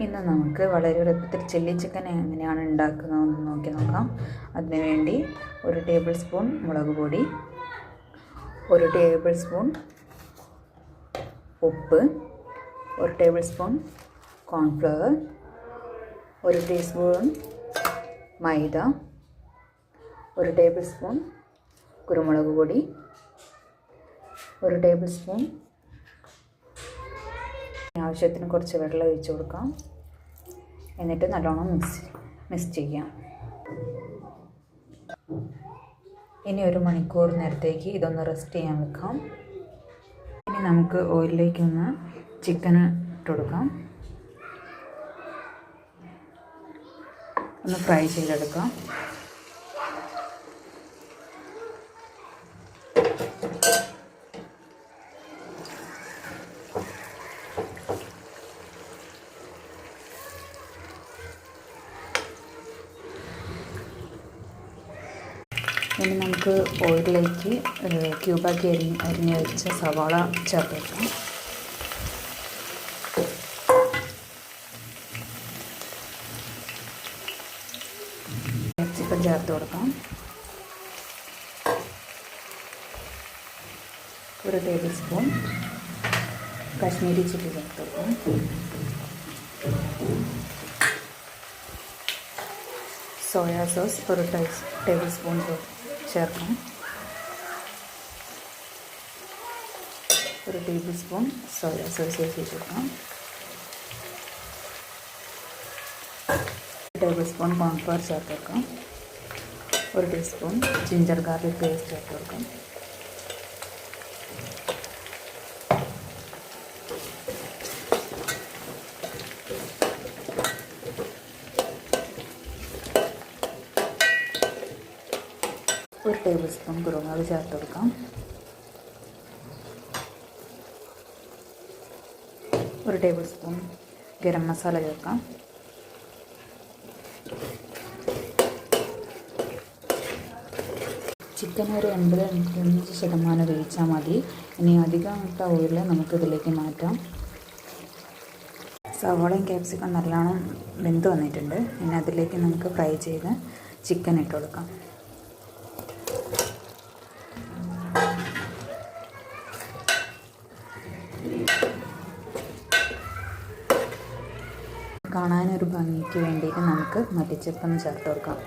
ഇന്ന് നമുക്ക് വളരെ എളുപ്പത്തിൽ ചില്ലി ചിക്കൻ എങ്ങനെയാണ് ഉണ്ടാക്കുന്നതെന്ന് നോക്കി നോക്കാം. അതിനുവേണ്ടി ഒരു ടേബിൾ സ്പൂൺ മുളക് പൊടി ഒരു ടേബിൾ സ്പൂൺ ഉപ്പ് ഒരു ടേബിൾ സ്പൂൺ കോൺഫ്ലവർ ഒരു ടീസ്പൂൺ മൈദ ഒരു ടേബിൾ സ്പൂൺ കുരുമുളക് പൊടി ഒരു ടേബിൾ സ്പൂൺ ആവശ്യത്തിന് കുറച്ച് വെള്ളം ഒഴിച്ച് കൊടുക്കാം. എന്നിട്ട് നല്ലോണം മിക്സ് മിക്സ് ചെയ്യാം. ഇനി ഒരു മണിക്കൂർ നേരത്തേക്ക് ഇതൊന്ന് റെസ്റ്റ് ചെയ്യാൻ വെക്കാം. ഇനി നമുക്ക് ഓയിലിലേക്ക് ഒന്ന് ചിക്കൻ ഇട്ട് കൊടുക്കാം. ഒന്ന് ഫ്രൈ ചെയ്തെടുക്കാം. ഇനി നമുക്ക് ഓയിലിലേക്ക് ക്യൂബാക്കി അരിഞ്ഞ് അരിഞ്ഞ് വെച്ച സവാള ചേർത്ത് വെക്കാം ചിക്കൻ ചേർത്ത് കൊടുക്കാം. ഒരു ടേബിൾ സ്പൂൺ കാശ്മീരി ചില്ലി ചേർത്ത് കൊടുക്കാം. സോയാ സോസ് ഒരു ടേബിൾ സ്പൂൺ ചേർക്കണം ഒരു ടേബിൾ സ്പൂൺ സോയാ സോസ് ചേർത്ത് കൊടുക്കാം ടേബിൾ സ്പൂൺ കോൺഫ്ലവർ ചേർത്ത് കൊടുക്കാം ഒരു ടീസ്പൂൺ ജിഞ്ചർ ഗാർലിക് പേസ്റ്റ് ചേർത്ത് കൊടുക്കാം ഒരു ടേബിൾ സ്പൂൺ കുരുമുളക് ചേർത്ത് കൊടുക്കാം. ഒരു ടേബിൾ സ്പൂൺ ഗരം മസാല ചേർക്കാം. ചിക്കൻ ഒരു എൺപത് എൺപത്തഞ്ച് ശതമാനം വേവിച്ചാൽ മതി. ഇനി അധികം ഇട്ട നമുക്ക് ഇതിലേക്ക് മാറ്റാം. സവോളയും ക്യാപ്സിക്കം നല്ലോണം വെന്ത് വന്നിട്ടുണ്ട്. ഇനി അതിലേക്ക് നമുക്ക് ഫ്രൈ ചെയ്ത് ചിക്കൻ ഇട്ട് കൊടുക്കാം. കാണാനൊരു ഭംഗിക്ക് വേണ്ടിയിട്ട് നമുക്ക് മല്ലിച്ചപ്പൊന്ന് ചേർത്ത് കൊടുക്കാം